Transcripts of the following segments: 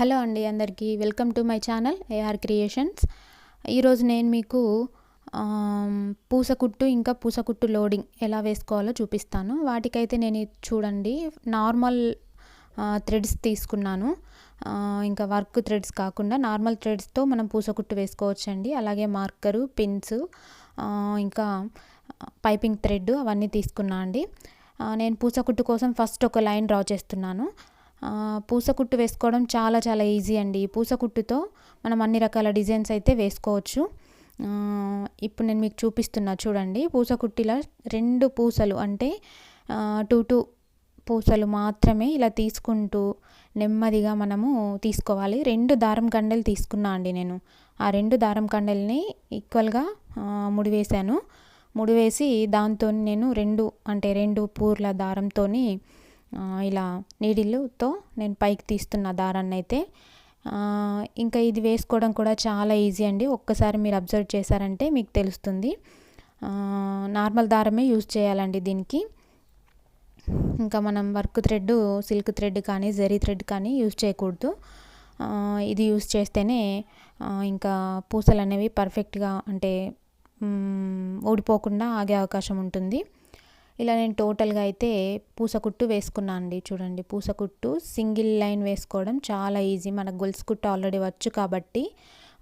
Hello అండి అందరికీ. Welcome to my channel AR creations ఈరోజు నేను మీకు పూసకుట్టు ఇంకా పూసకుట్టు లోడింగ్ ఎలా వేసుకోవాలో చూపిస్తాను. వాటికైతే నేను చూడండి. నార్మల్ థ్రెడ్స్ తీసుకున్నాను. ఇంకా వర్క్ థ్రెడ్స్ కాకుండా నార్మల్ థ్రెడ్స్తో మనం పూసకుట్టు వేసుకోవచ్చండి. అలాగే మార్కరు పిన్స్ ఇంకా పైపింగ్ థ్రెడ్ అవన్నీ తీసుకున్నా అండి. నేను పూసకుట్టు కోసం ఫస్ట్ ఒక లైన్ డ్రా చేస్తున్నాను. పూసకుట్టు వేసుకోవడం చాలా చాలా ఈజీ అండి. ఈ పూసకుట్టుతో మనం అన్ని రకాల డిజైన్స్ అయితే వేసుకోవచ్చు. ఇప్పుడు నేను మీకు చూపిస్తున్నా చూడండి. పూసకుట్టిలా రెండు పూసలు అంటే టూ టూ పూసలు మాత్రమే ఇలా తీసుకుంటూ నెమ్మదిగా మనము తీసుకోవాలి. రెండు దారం కండలు తీసుకున్నా అండి నేను. ఆ రెండు దారం కండల్ని ఈక్వల్గా ముడివేశాను. ముడివేసి దాంతో నేను రెండు అంటే రెండు పూర్ల దారంతో ఇలా నీడిల్తో నేను పైకి తీస్తున్న దారాన్ని అయితే ఇంకా ఇది వేసుకోవడం కూడా చాలా ఈజీ అండి. ఒక్కసారి మీరు అబ్జర్వ్ చేశారంటే మీకు తెలుస్తుంది. నార్మల్ దారమే యూజ్ చేయాలండి దీనికి. ఇంకా మనం వర్క్ థ్రెడ్ సిల్క్ థ్రెడ్ కానీ జరీ థ్రెడ్ కానీ యూజ్ చేయకూడదు. ఇది యూజ్ చేస్తేనే ఇంకా పూసలు అనేవి పర్ఫెక్ట్గా అంటే ఊడిపోకుండా ఆగే అవకాశం ఉంటుంది. ఇలా నేను టోటల్గా అయితే పూసకుట్టు వేసుకున్నాను అండి. చూడండి పూసకుట్టు సింగిల్ లైన్ వేసుకోవడం చాలా ఈజీ. మనకు గొలుసు కుట్టు ఆల్రెడీ వచ్చు కాబట్టి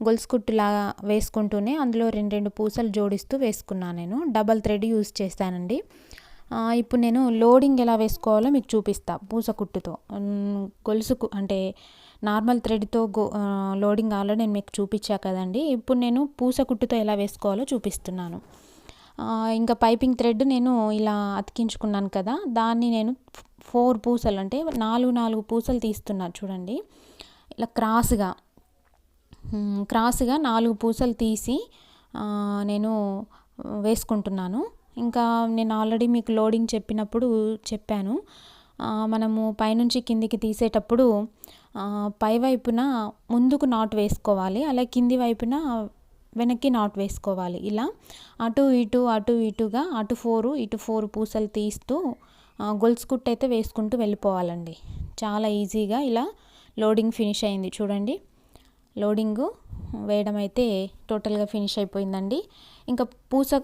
గొలుసు కుట్టులాగా వేసుకుంటూనే అందులో రెండు రెండు పూసలు జోడిస్తూ వేసుకున్నాను నేను. డబల్ థ్రెడ్ యూజ్ చేస్తానండి ఇప్పుడు నేను లోడింగ్ ఎలా వేసుకోవాలో మీకు చూపిస్తా పూసకుట్టుతో మ్, గొలుసుకు అంటే నార్మల్ థ్రెడ్తో గో లోడింగ్ ఆల్రెడీ నేను మీకు చూపించా కదండి. ఇప్పుడు నేను పూసకుట్టుతో ఎలా వేసుకోవాలో చూపిస్తున్నాను. ఇంకా పైపింగ్ థ్రెడ్ నేను ఇలా అతికించుకున్నాను కదా దాన్ని నేను ఫోర్ పూసలు అంటే నాలుగు నాలుగు పూసలు తీస్తున్నా చూడండి. ఇలా క్రాస్గా క్రాస్గా నాలుగు పూసలు తీసి నేను వేసుకుంటున్నాను. ఇంకా నేను ఆల్రెడీ మీకు లోడింగ్ చెప్పినప్పుడు చెప్పాను. మనము పైనుంచి కిందికి తీసేటప్పుడు పై వైపున ముందుకు నాట్ వేసుకోవాలి అలా కింది వైపున వెనక్కి నాట్ వేసుకోవాలి. ఇలా అటు ఇటు అటు ఇటుగా అటు ఫోరు ఇటు ఫోరు పూసలు తీస్తూ గొలుసు కుట్టు అయితే వేసుకుంటూ వెళ్ళిపోవాలండి. చాలా ఈజీగా ఇలా లోడింగ్ ఫినిష్ అయింది చూడండి. లోడింగు వేయడం అయితే టోటల్గా ఫినిష్ అయిపోయిందండి. ఇంకా పూస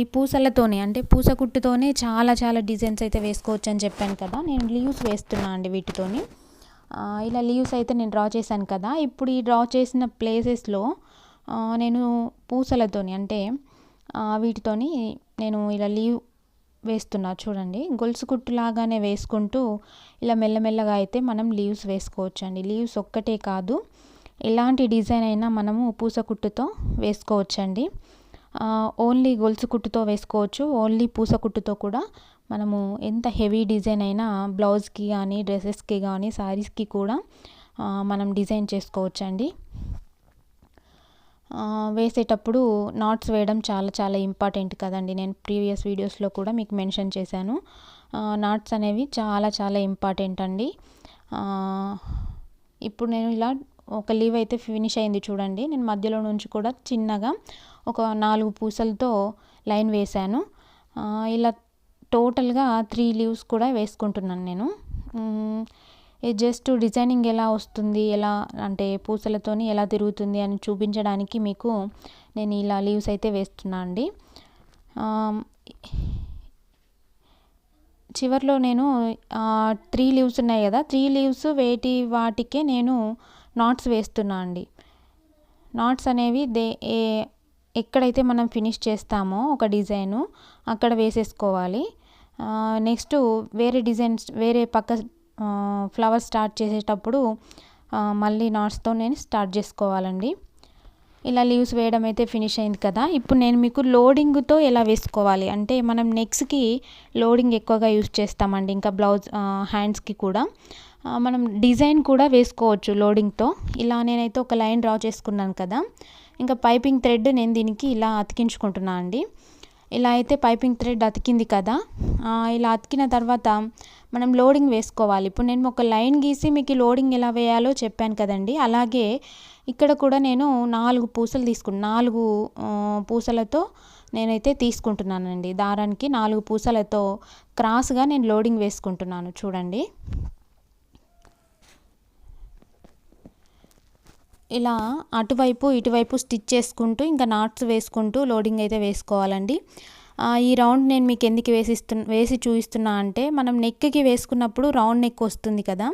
ఈ పూసలతోనే అంటే పూస కుట్టుతోనే చాలా చాలా డిజైన్స్ అయితే వేసుకోవచ్చు అని చెప్పాను కదా. నేను లీవ్స్ వేస్తున్నా అండి వీటితోని. ఇలా లీవ్స్ అయితే నేను డ్రా చేశాను కదా. ఇప్పుడు ఈ డ్రా చేసిన ప్లేసెస్లో నేను పూసలతోని అంటే వీటితోని నేను ఇలా లీవ్ వేస్తున్నా చూడండి. గొలుసు కుట్టులాగానే వేసుకుంటూ ఇలా మెల్లమెల్లగా అయితే మనం లీవ్స్ వేసుకోవచ్చు అండి లీవ్స్ ఒక్కటే కాదు ఎలాంటి డిజైన్ అయినా మనము పూస కుట్టుతో వేసుకోవచ్చండి. ఓన్లీ గొలుసు కుట్టుతో వేసుకోవచ్చు. ఓన్లీ పూస కుట్టుతో కూడా మనము ఎంత హెవీ డిజైన్ అయినా బ్లౌజ్కి కానీ డ్రెస్సెస్కి కానీ శారీస్కి కూడా మనం డిజైన్ చేసుకోవచ్చండి. వేసేటప్పుడు నాట్స్ వేయడం చాలా చాలా ఇంపార్టెంట్ కదండి. నేను ప్రీవియస్ వీడియోస్లో కూడా మీకు మెన్షన్ చేశాను. నాట్స్ అనేవి చాలా చాలా ఇంపార్టెంట్ అండి. ఇప్పుడు నేను ఇలా ఒక లీవ్ అయితే ఫినిష్ అయింది చూడండి. నేను మధ్యలో నుంచి కూడా చిన్నగా ఒక నాలుగు పూసలతో లైన్ వేశాను. ఇలా టోటల్గా త్రీ లీవ్స్ కూడా వేసుకుంటున్నాను నేను. జస్ట్ డిజైనింగ్ ఎలా వస్తుంది ఎలా అంటే పూసలతోని ఎలా తిరుగుతుంది అని చూపించడానికి మీకు నేను ఇలా లీవ్స్ అయితే వేస్తున్నా అండి. చివరిలో చివర్లో నేను త్రీ లీవ్స్ ఉన్నాయి కదా త్రీ లీవ్స్ వేటి వాటికే నేను నాట్స్ వేస్తున్నా అండి. నాట్స్ అనేవి దే ఏ ఎక్కడైతే మనం ఫినిష్ చేస్తామో ఒక డిజైను అక్కడ వేసేసుకోవాలి. నెక్స్ట్ వేరే డిజైన్స్ వేరే పక్క ఫ్లవర్ స్టార్ట్ చేసేటప్పుడు మళ్ళీ నాట్స్తో నేను స్టార్ట్ చేసుకోవాలండి. ఇలా లీవ్స్ వేయడం అయితే ఫినిష్ అయింది కదా. ఇప్పుడు నేను మీకు లోడింగ్తో ఎలా వేసుకోవాలి? అంటే మనం నెక్స్ట్కి లోడింగ్ ఎక్కువగా యూస్ చేస్తామండి ఇంకా బ్లౌజ్ హ్యాండ్స్కి కూడా. మనం డిజైన్ కూడా వేసుకోవచ్చు లోడింగ్తో ఇలా నేనైతే ఒక లైన్ డ్రా చేసుకున్నాను కదా. ఇంకా పైపింగ్ థ్రెడ్ నేను దీనికి ఇలా అతికించుకుంటున్నాను అండి. ఇలా అయితే పైపింగ్ థ్రెడ్ అతికింది కదా ఇలా అతికిన తర్వాత మనం లోడింగ్ వేసుకోవాలి. ఇప్పుడు నేను ఒక లైన్ గీసి మీకు లోడింగ్ ఎలా వేయాలో చెప్పాను కదండి. అలాగే ఇక్కడ కూడా నేను నాలుగు పూసలు తీసుకున్నాను నాలుగు పూసలతో నేనైతే తీసుకుంటున్నానండి. దారానికి నాలుగు పూసలతో క్రాస్గా నేను లోడింగ్ వేసుకుంటున్నాను. చూడండి. ఇలా అటువైపు ఇటువైపు స్టిచ్ చేసుకుంటూ ఇంకా నాట్స్ వేసుకుంటూ లోడింగ్ అయితే వేసుకోవాలండి. ఈ రౌండ్ నేను మీకు ఎందుకు వేసిస్తు వేసి చూపిస్తున్నా అంటే మనం నెక్కి వేసుకున్నప్పుడు రౌండ్ నెక్ వస్తుంది కదా.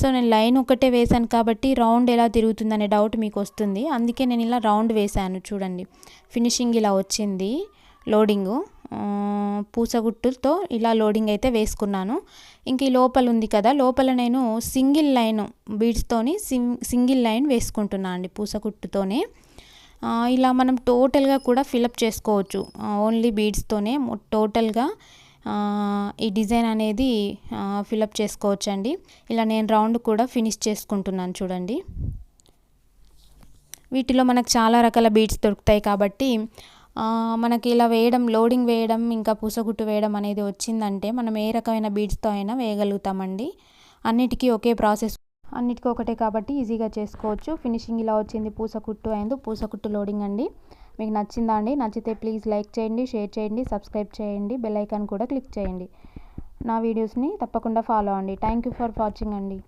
సో నేను లైన్ ఒకటే వేశాను కాబట్టి రౌండ్ ఎలా తిరుగుతుందనే డౌట్ మీకు వస్తుంది. అందుకే నేను ఇలా రౌండ్ వేశాను చూడండి. ఫినిషింగ్ ఇలా వచ్చింది లోడింగు. పూసగుట్టుతో ఇలా లోడింగ్ అయితే వేసుకున్నాను. ఇంక ఈ లోపల ఉంది కదా లోపల నేను సింగిల్ లైన్ బీడ్స్తోని సింగిల్ లైన్ వేసుకుంటున్నాను అండి పూసగుట్టుతోనే. ఇలా మనం టోటల్గా కూడా ఫిలప్ చేసుకోవచ్చు. ఓన్లీ బీడ్స్తోనే టోటల్గా ఈ డిజైన్ అనేది ఫిలప్ చేసుకోవచ్చు అండి ఇలా నేను రౌండ్ కూడా ఫినిష్ చేసుకుంటున్నాను చూడండి. వీటిలో మనకు చాలా రకాల బీడ్స్ దొరుకుతాయి కాబట్టి మనకి ఇలా వేయడం లోడింగ్ వేయడం ఇంకా పూసగుట్టు వేయడం అనేది వచ్చిందంటే మనం ఏ రకమైన బీడ్స్తో అయినా వేయగలుగుతామండి. అన్నిటికీ ఒకే ప్రాసెస్. అన్నిటికీ ఒకటే కాబట్టి ఈజీగా చేసుకోవచ్చు. ఫినిషింగ్ ఇలా వచ్చింది పూసకుట్టు అయింది పూసకుట్టు లోడింగ్ అండి. మీకు నచ్చిందా అండి? నచ్చితే ప్లీజ్ లైక్ చేయండి షేర్ చేయండి సబ్స్క్రైబ్ చేయండి బెల్ ఐకాన్ కూడా క్లిక్ చేయండి. నా వీడియోస్ని తప్పకుండా ఫాలో అండి థ్యాంక్ యూ ఫర్ వాచింగ్ అండి.